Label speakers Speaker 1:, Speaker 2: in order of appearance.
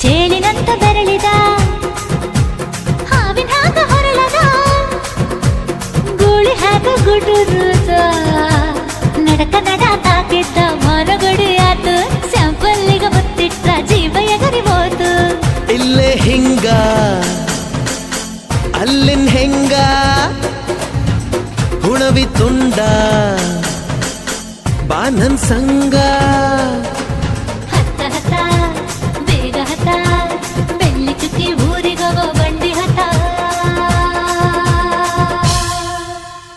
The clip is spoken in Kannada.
Speaker 1: ಚೇಳಿನಂತ ಬೆರಳಿದ. ಹಾವಿನ ಹಾಕ ಹೊರಳದ. ಗೂಳಿ ಹಾಕ ಗುಡುರುದ. ನಡಕ ನಡ ತಾಕಿದ್ದ ಮರಗಡಿ ಆತು ಸ್ಯಾಂಪಲ್ಲಿಗ ಬತ್ತಿಟ್ಟ ಜೀವ ಎಗರಿ ಹೋತು.
Speaker 2: ಇಲ್ಲೇ ಹಿಂಗ, ಅಲ್ಲಿನ್ ಹೆಂಗ? ಹುಣವಿ ತುಂಡ, ಬಾನನ್ ಸಂಗ.